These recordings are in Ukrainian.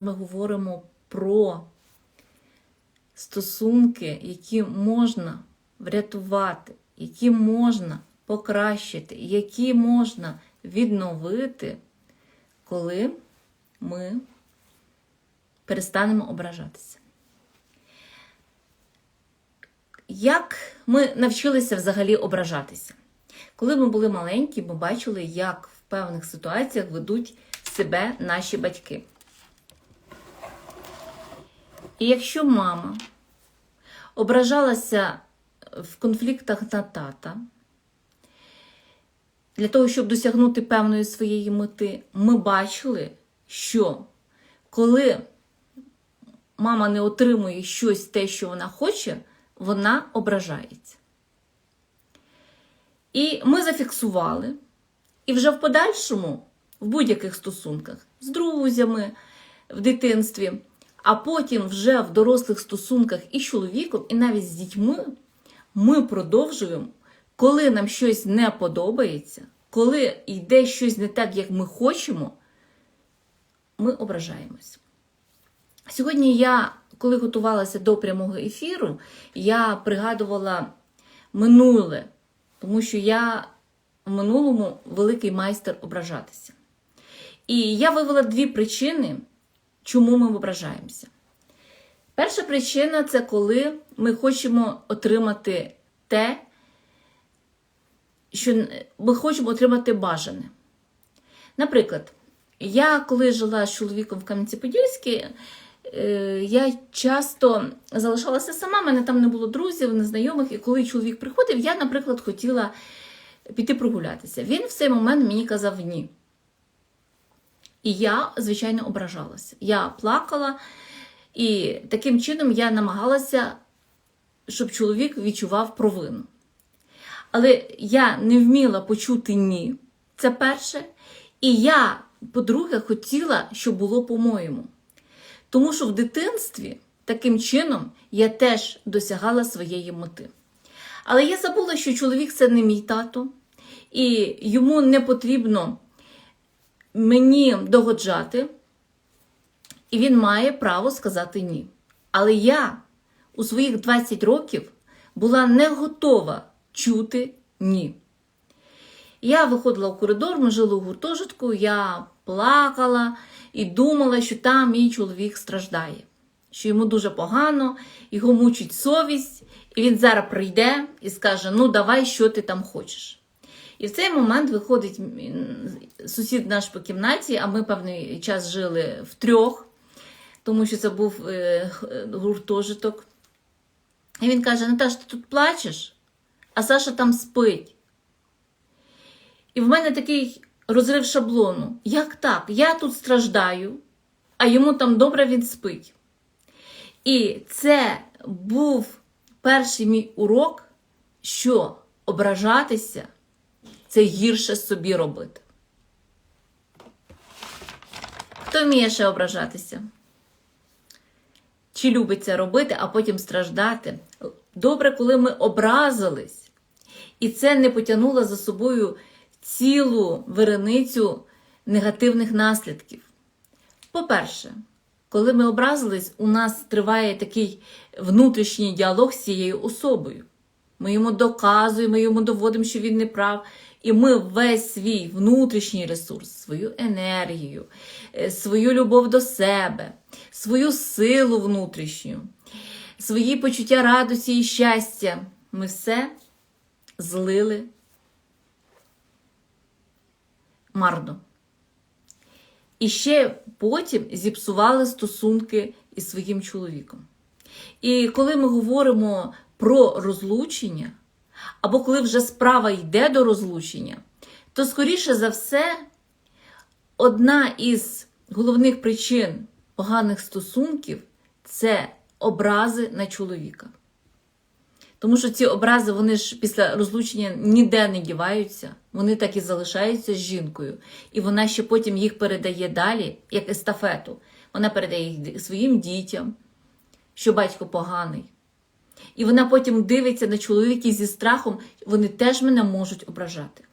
Ми говоримо про стосунки, які можна врятувати, які можна покращити, які можна відновити, коли ми перестанемо ображатися. Як ми навчилися взагалі ображатися? Коли ми були маленькі, ми бачили, як в певних ситуаціях ведуть себе наші батьки. І якщо мама ображалася в конфліктах на тата, для того, щоб досягнути певної своєї мети, ми бачили, що коли мама не отримує щось те, що вона хоче, вона ображається. І ми зафіксували, і вже в подальшому, в будь-яких стосунках, з друзями, в дитинстві, а потім вже в дорослих стосунках із чоловіком, і навіть з дітьми, ми продовжуємо, коли нам щось не подобається, коли йде щось не так, як ми хочемо, ми ображаємось. Сьогодні я, коли готувалася до прямого ефіру, я пригадувала минуле, тому що я в минулому великий майстер ображатися. І я вивела дві причини, чому ми ображаємося. Перша причина це коли ми хочемо отримати те, що ми хочемо отримати бажане. Наприклад, я коли жила з чоловіком в Кам'янці-Подільській, я часто залишалася сама, в мене там не було друзів, незнайомих, і коли чоловік приходив, я, наприклад, хотіла піти прогулятися. Він в цей момент мені казав ні. І я, звичайно, ображалася. Я плакала, і таким чином я намагалася, щоб чоловік відчував провину. Але я не вміла почути ні. Це перше. І я, по-друге, хотіла, щоб було по-моєму. Тому що в дитинстві таким чином я теж досягала своєї мети. Але я забула, що чоловік це не мій тато, і йому не потрібно мені догоджати, і він має право сказати ні. Але я у своїх 20 років була не готова чути ні. Я виходила в коридор, ми жили у гуртожитку, я плакала і думала, що там мій чоловік страждає, що йому дуже погано, його мучить совість, і він зараз прийде і скаже: Ну, давай, що ти там хочеш. І в цей момент виходить сусід наш по кімнаті, а ми певний час жили втрьох, тому що це був гуртожиток. І він каже: Наташ, ти тут плачеш, а Саша там спить. І в мене такий розрив шаблону. Як так? Я тут страждаю, а йому там добре він спить. І це був перший мій урок, що ображатися це гірше собі робити. Хто вміє ще ображатися? Чи любить це робити, а потім страждати? Добре, коли ми образились, і це не потягнуло за собою цілу виреницю негативних наслідків. По-перше, коли ми образились, у нас триває такий внутрішній діалог з цією особою. Ми йому доказуємо, ми йому доводимо, що він не прав. І ми весь свій внутрішній ресурс, свою енергію, свою любов до себе, свою силу внутрішню, свої почуття радості і щастя, ми все злили марно. І ще потім зіпсували стосунки із своїм чоловіком. І коли ми говоримо про розлучення, або коли вже справа йде до розлучення, то, скоріше за все, одна із головних причин поганих стосунків це образи на чоловіка. Тому що ці образи, вони ж після розлучення ніде не діваються, вони так і залишаються з жінкою. І вона ще потім їх передає далі, як естафету. Вона передає їх своїм дітям, що батько поганий. І вона потім дивиться на чоловіків зі страхом, вони теж мене можуть ображати.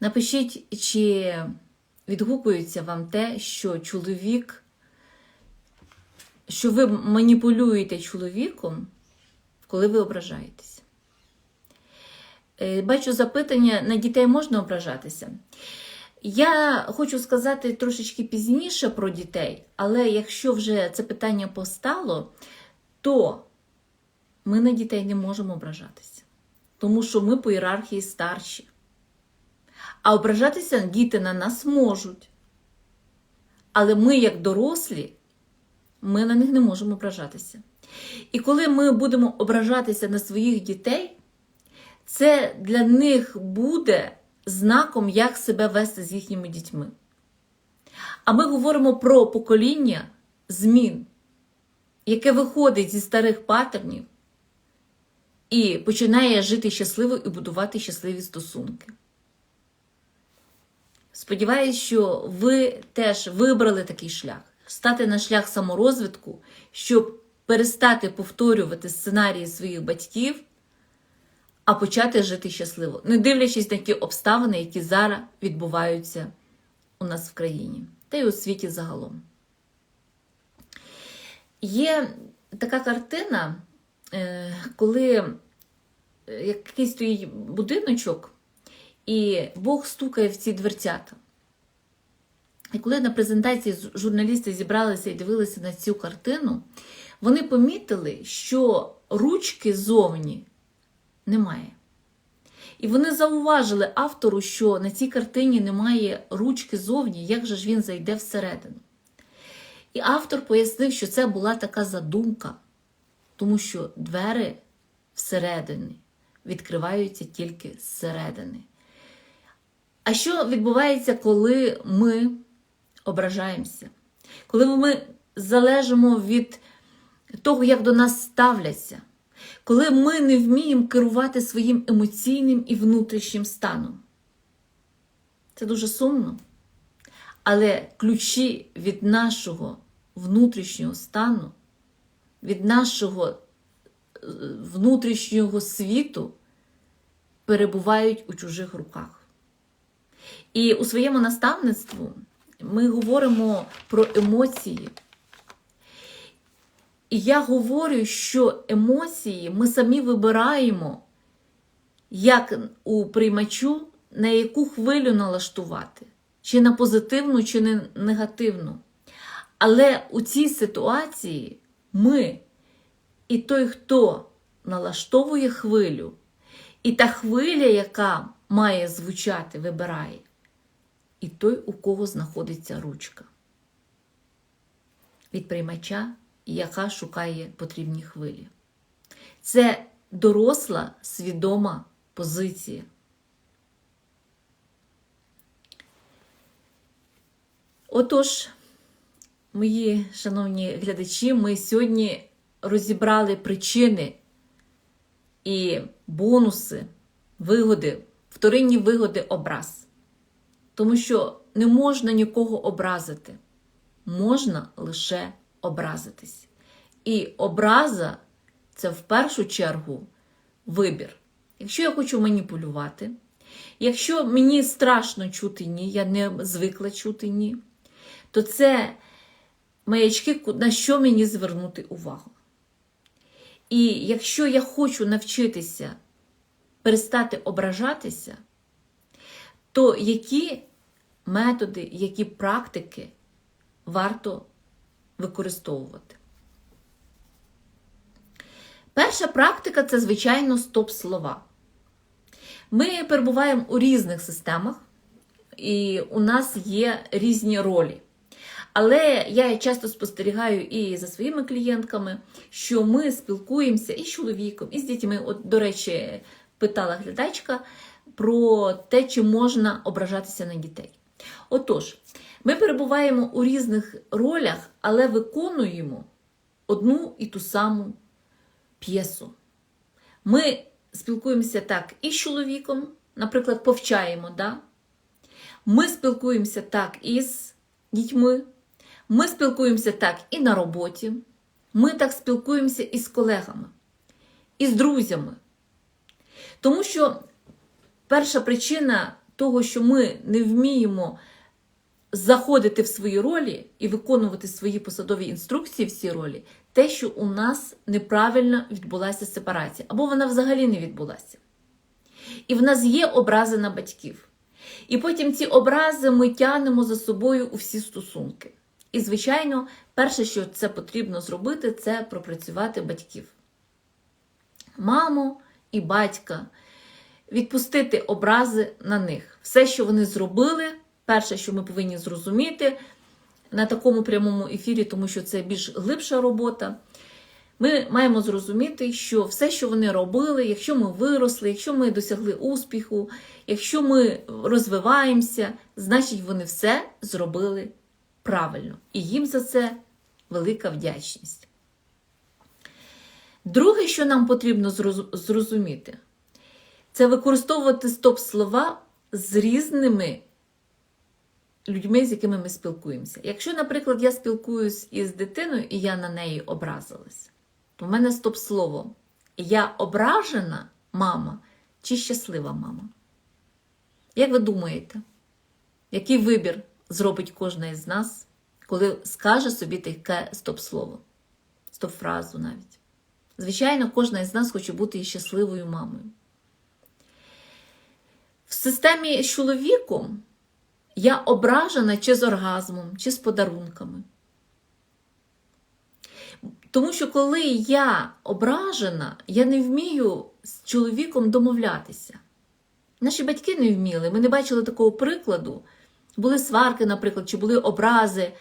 Напишіть, чи відгукується вам те, що чоловік, що ви маніпулюєте чоловіком, коли ви ображаєтеся. Е, Бачу запитання, на дітей можна ображатися. Я хочу сказати трошечки пізніше про дітей, але якщо вже це питання постало, то ми на дітей не можемо ображатися, тому що ми по ієрархії старші. А ображатися діти на нас можуть. Але ми, як дорослі, ми на них не можемо ображатися. І коли ми будемо ображатися на своїх дітей, це для них буде знаком, як себе вести з їхніми дітьми. А ми говоримо про покоління змін, яке виходить зі старих патернів і починає жити щасливо і будувати щасливі стосунки. Сподіваюсь, що ви теж вибрали такий шлях, стати на шлях саморозвитку, щоб перестати повторювати сценарії своїх батьків, а почати жити щасливо, не дивлячись на ті обставини, які зараз відбуваються у нас в країні та й у світі загалом. Є така картина, е, коли якийсь стоїть будиночок, і Бог стукає в ці дверцята. І коли на презентації журналісти зібралися і дивилися на цю картину, вони помітили, що ручки зовні немає. І вони зауважили автору, що на цій картині немає ручки зовні, як же ж він зайде всередину. І автор пояснив, що це була така задумка, тому що двері всередині відкриваються тільки зсередини. А що відбувається, коли ми ображаємося? Коли ми залежимо від того, як до нас ставляться, коли ми не вміємо керувати своїм емоційним і внутрішнім станом. Це дуже сумно. Але ключі від нашого внутрішнього стану, від нашого внутрішнього світу перебувають у чужих руках. І у своєму наставництву ми говоримо про емоції. І я говорю, що емоції ми самі вибираємо, як у приймачу, на яку хвилю налаштувати, чи на позитивну, чи на негативну. Але у цій ситуації ми і той, хто налаштовує хвилю, і та хвиля, яка має звучати, вибирає, і той, у кого знаходиться ручка. Від приймача, яка шукає потрібні хвилі. Це доросла свідома позиція. Отож, мої шановні глядачі, ми сьогодні розібрали причини і бонуси, вигоди, вторинні вигоди образ. Тому що не можна нікого образити, можна лише образитись. І образа це в першу чергу вибір. Якщо я хочу маніпулювати, якщо мені страшно чути ні, я не звикла чути ні, то це маячки, на що мені звернути увагу. І якщо я хочу навчитися перестати ображатися, то які методи, які практики варто використовувати? Перша практика це, звичайно, стоп-слова. Ми перебуваємо у різних системах, і у нас є різні ролі. Але я часто спостерігаю і за своїми клієнтками, що ми спілкуємося і з чоловіком, і з дітьми. От, до речі, питала глядачка про те, чи можна ображатися на дітей. Отож, ми перебуваємо у різних ролях, але виконуємо одну і ту саму п'єсу. Ми спілкуємося так і з чоловіком, наприклад, повчаємо. Да? Ми спілкуємося так і з дітьми. Ми спілкуємося так і на роботі. Ми так спілкуємося і з колегами, і з друзями. Тому що перша причина того, що ми не вміємо заходити в свої ролі і виконувати свої посадові інструкції в цій ролі, те, що у нас неправильно відбулася сепарація, або вона взагалі не відбулася. І в нас є образи на батьків. І потім ці образи ми тягнемо за собою у всі стосунки. І, звичайно, перше, що це потрібно зробити, це пропрацювати батьків. Маму і батька, відпустити образи на них. Все, що вони зробили, перше, що ми повинні зрозуміти на такому прямому ефірі, тому що це більш глибша робота. Ми маємо зрозуміти, що все, що вони робили, якщо ми виросли, якщо ми досягли успіху, якщо ми розвиваємося, значить вони все зробили правильно. І їм за це велика вдячність. Друге, що нам потрібно зрозуміти, це використовувати стоп-слова з різними людьми, з якими ми спілкуємося. Якщо, наприклад, я спілкуюсь із дитиною і я на неї образилась, то в мене стоп-слово. Я ображена мама чи щаслива мама? Як ви думаєте, який вибір зробить кожна із нас, коли скаже собі таке стоп-слово, стоп-фразу навіть? Звичайно, кожна із нас хоче бути щасливою мамою. В системі з чоловіком я ображена чи з оргазмом, чи з подарунками. Тому що коли я ображена, я не вмію з чоловіком домовлятися. Наші батьки не вміли, ми не бачили такого прикладу. Були сварки, наприклад, чи були образи.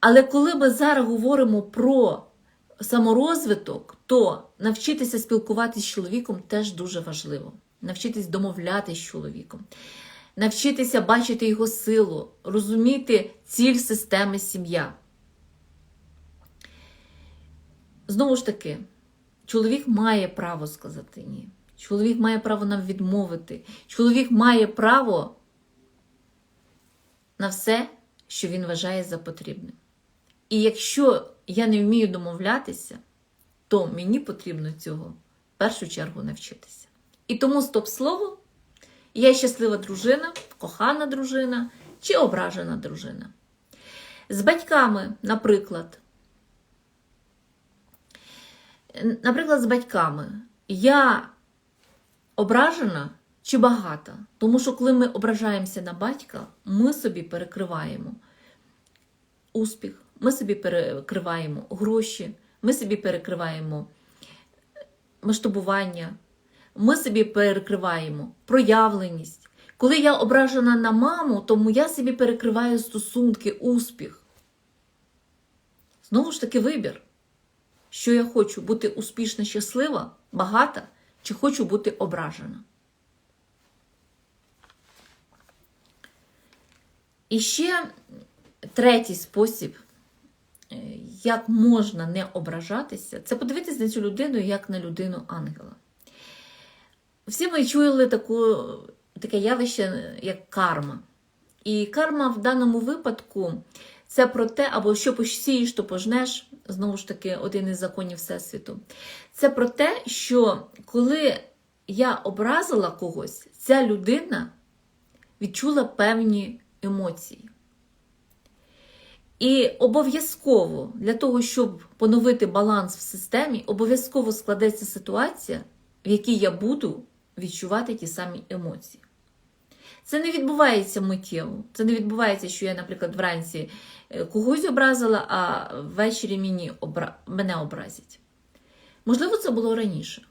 Але коли ми зараз говоримо про саморозвиток, то навчитися спілкуватися з чоловіком теж дуже важливо. Навчитись домовлятися з чоловіком, навчитися бачити його силу, розуміти ціль системи сім'я. Знову ж таки, чоловік має право сказати ні. Чоловік має право нам відмовити. Чоловік має право на все, що він вважає за потрібне. І якщо я не вмію домовлятися, то мені потрібно цього в першу чергу навчитися. І тому стоп-слово я щаслива дружина, кохана дружина чи ображена дружина. З батьками, наприклад, наприклад, з батьками я ображена чи багата. Тому що, коли ми ображаємося на батька, ми собі перекриваємо успіх, ми собі перекриваємо гроші, ми собі перекриваємо масштабування, ми собі перекриваємо проявленість. Коли я ображена на маму, тому я собі перекриваю стосунки, успіх. Знову ж таки, вибір. Що я хочу бути успішна, щаслива, багата, чи хочу бути ображена. І ще третій спосіб, е, як можна не ображатися, це подивитися на цю людину як на людину ангела. Всі ми чули таку, таке явище, як карма. І карма в даному випадку це про те, або що посієш, то пожнеш, знову ж таки, один із законів Всесвіту. Це про те, що коли я образила когось, ця людина відчула певні емоції. І обов'язково для того, щоб поновити баланс в системі, обов'язково складеться ситуація, в якій я буду відчувати ті самі емоції. Це не відбувається миттєво. Це не відбувається, що я, наприклад, вранці е, когось образила, а ввечері мені обра... мене образять. Можливо, це було раніше.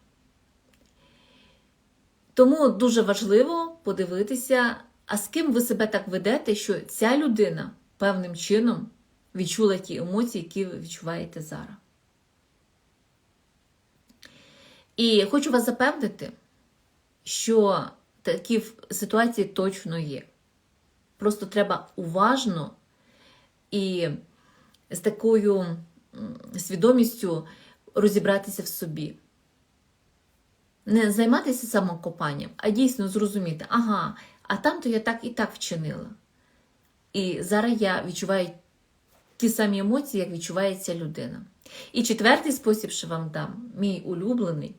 Тому дуже важливо подивитися, а з ким ви себе так ведете, що ця людина певним чином відчула ті емоції, які ви відчуваєте зараз. І хочу вас запевнити, що такі ситуації точно є. Просто треба уважно і з такою свідомістю розібратися в собі. Не займатися самокопанням, а дійсно зрозуміти, ага, а там то я так і так вчинила. І зараз я відчуваю ті самі емоції, як відчуває ця людина. І четвертий спосіб, що вам дам, мій улюблений,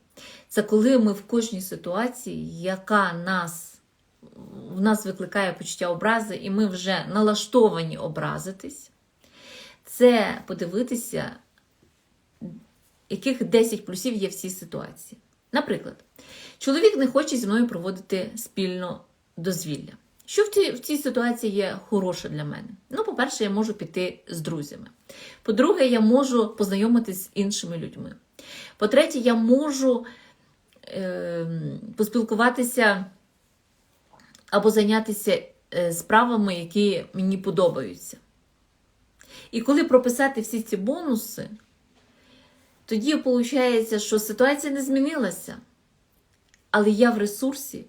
це коли ми в кожній ситуації, яка нас в нас викликає почуття образи, і ми вже налаштовані образитись, це подивитися, яких 10 плюсів є в цій ситуації. Наприклад, чоловік не хоче зі мною проводити спільно дозвілля. Що в цій, в цій ситуації є хороше для мене? Ну, по-перше, я можу піти з друзями. По-друге, я можу познайомитись з іншими людьми. По-третє, я можу е, поспілкуватися або зайнятися е, справами, які мені подобаються. І коли прописати всі ці бонуси, тоді виходить, що ситуація не змінилася. Але я в ресурсі,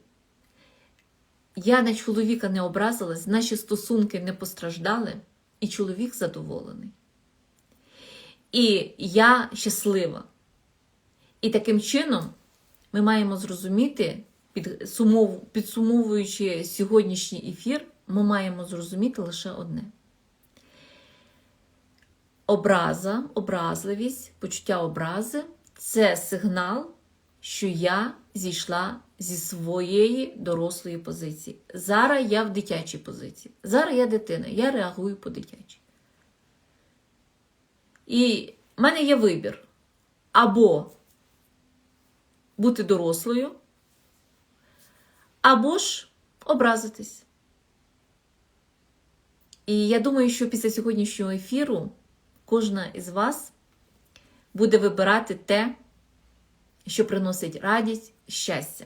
я на чоловіка не образилась, наші стосунки не постраждали, і чоловік задоволений. І я щаслива. І таким чином ми маємо зрозуміти, підсумовуючи сьогоднішній ефір, ми маємо зрозуміти лише одне. Образа, образливість, почуття образи це сигнал, що я зійшла зі своєї дорослої позиції. Зараз я в дитячій позиції. Зараз я дитина, я реагую по дитячій. І в мене є вибір або бути дорослою, або ж образитись. І я думаю, що після сьогоднішнього ефіру кожна із вас буде вибирати те, що приносить радість, щастя.